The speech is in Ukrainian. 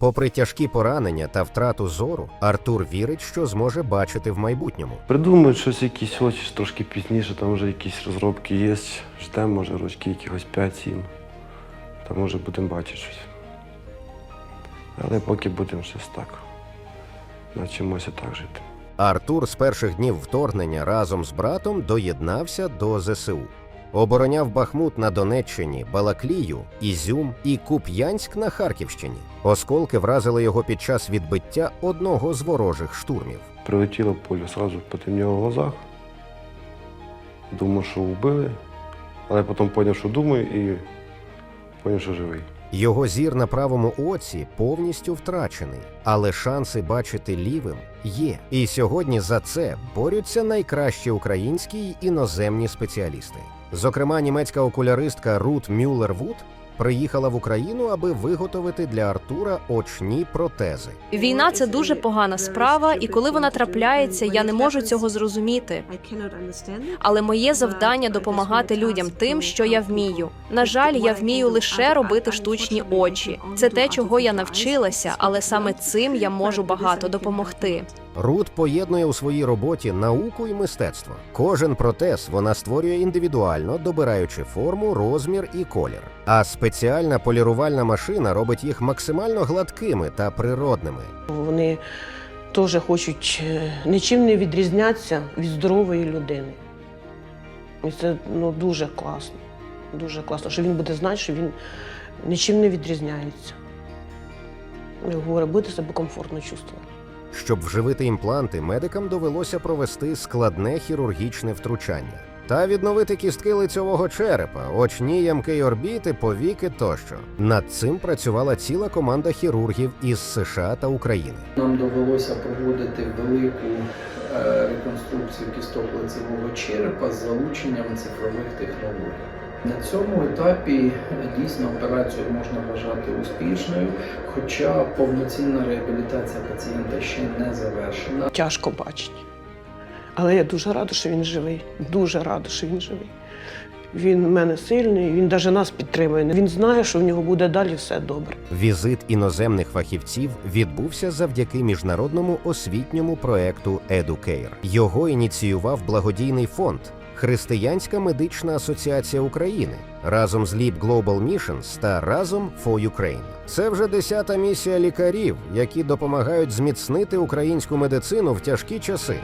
Попри тяжкі поранення та втрату зору, Артур вірить, що зможе бачити в майбутньому. Придумають щось якісь очі трошки пізніше, там вже якісь розробки є. Ждемо, може, рочки якихось 5-7. Там може будемо бачити щось. Але поки будемо щось так. Навчимося так жити. Артур з перших днів вторгнення разом з братом доєднався до ЗСУ. Обороняв Бахмут на Донеччині, Балаклію, Ізюм і Куп'янськ на Харківщині. Осколки вразили його під час відбиття одного з ворожих штурмів. Прилетіло поле, одразу потемніло в глазах. Думав, що вбили, але потім зрозумів, що думаю, і зрозумів, що живий. Його зір на правому оці повністю втрачений, але шанси бачити лівим є. І сьогодні за це борються найкращі українські й іноземні спеціалісти. Зокрема, німецька окуляристка Рут Мюллер Вуд приїхала в Україну, аби виготовити для Артура очні протези. Війна це дуже погана справа, і коли вона трапляється, я не можу цього зрозуміти. Але моє завдання допомагати людям тим, що я вмію. На жаль, я вмію лише робити штучні очі. Це те, чого я навчилася, але саме цим я можу багато допомогти. Рут поєднує у своїй роботі науку і мистецтво. Кожен протез вона створює індивідуально, добираючи форму, розмір і колір. А спеціальна полірувальна машина робить їх максимально гладкими та природними. Вони теж хочуть е, нічим не відрізнятися від здорової людини. І це ну, дуже класно. Дуже класно, що він буде знати, що він нічим не відрізняється. Я говорю, будете себе комфортно чувствувати. Щоб вживити імпланти, медикам довелося провести складне хірургічне втручання та відновити кістки лицьового черепа, очні ямки й орбіти, повіки тощо. Над цим працювала ціла команда хірургів із США та України. Нам довелося проводити велику е, реконструкцію кісток лицевого черепа з залученням цифрових технологій. На цьому етапі дійсно операцію можна вважати успішною, хоча повноцінна реабілітація пацієнта ще не завершена. Тяжко бачить. Але я дуже рада, що він живий. Дуже рада, що він живий. Він в мене сильний, він навіть нас підтримує. Він знає, що в нього буде далі все добре. Візит іноземних фахівців відбувся завдяки міжнародному освітньому проекту Educare. Його ініціював благодійний фонд Християнська медична асоціація України разом з Leap Global Missions та разом for Ukraine. Це вже десята місія лікарів, які допомагають зміцнити українську медицину в тяжкі часи.